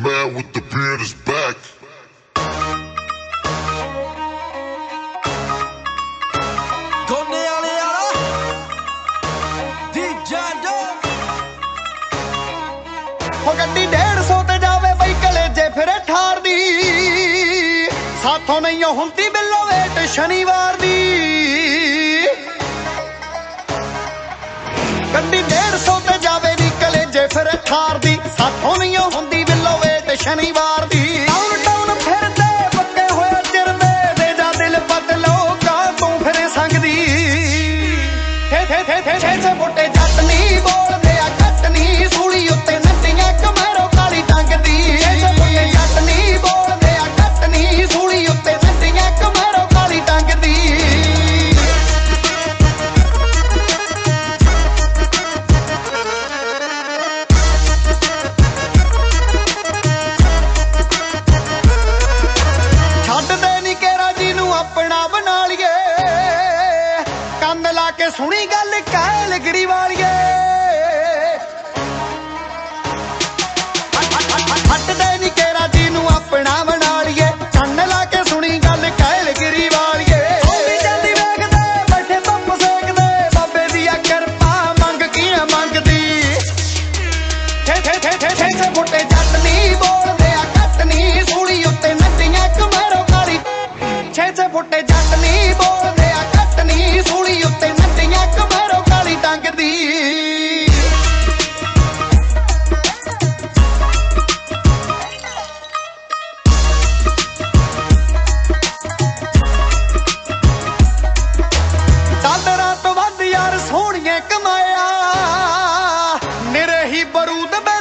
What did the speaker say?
man with the beard is back. ਗੋਨੇ ਵਾਲੇ ਵਾਲਾ ਦੀ ਜਾਂਡੋ ਹੋ ਗੱਡੀ 150 ਤੇ ਜਾਵੇ ਬਈ ਕਲੇਜੇ ਫਿਰੇ ਠਾਰ ਦੀ ਸਾਥੋਂ ਨਹੀਂ ਓ ਹੁੰਦੀ ਬਿੱਲੋ ਵੇਟ ਸ਼ਨੀਵਾਰ ਦੀ ਸ਼ਨੀਵਾਰ ਦੀ। ਟਾਊਨ ਟਾਊਨ ਫਿਰਦੇ ਪੱਕੇ ਹੋਏ ਚਿਰਦੇ ਦੇ ਜਾ ਦਿਲ ਬਦਲੋ ਕਾ ਤੂੰ ਫਿਰੇ ਸੰਗਦੀ ਥੇ ਥੇ ਥੇ ਥੇ ਥੇ ਮੋਟੇ ਜੱਟ ਨੀ ਬੋਲਦੇ। ਲਾ ਕੇ ਸੁਣੀ ਗੱਲ ਕਾਇ ਲਗੜੀ ਵਾਲੀਏ ਹੱਟਦੇ ਨਹੀਂ ਕੇਰਾ ਜੀ ਨੂੰ ਆਪਣਾ ਬਣਾ ਲਈਏ ਚੰਨ ਲਾ ਕੇ ਸੁਣੀ ਗੱਲ ਕਾਇ ਲਗੜੀ ਵਾਲੀਏ ਸੋਨੀ ਜਲਦੀ ਵੇਖਦੇ, ਬੈਠੇ ਧੁੱਪ ਸੇਕਦੇ। ਬਾਬੇ ਦੀ ਕਿਰਪਾ, ਮੰਗ ਕੀ ਮੰਗਦੀ। ਠੇ ਠੇ ਠੇ ਠੇ ਠੇ, ਫੁੱਟੇ barood the bell.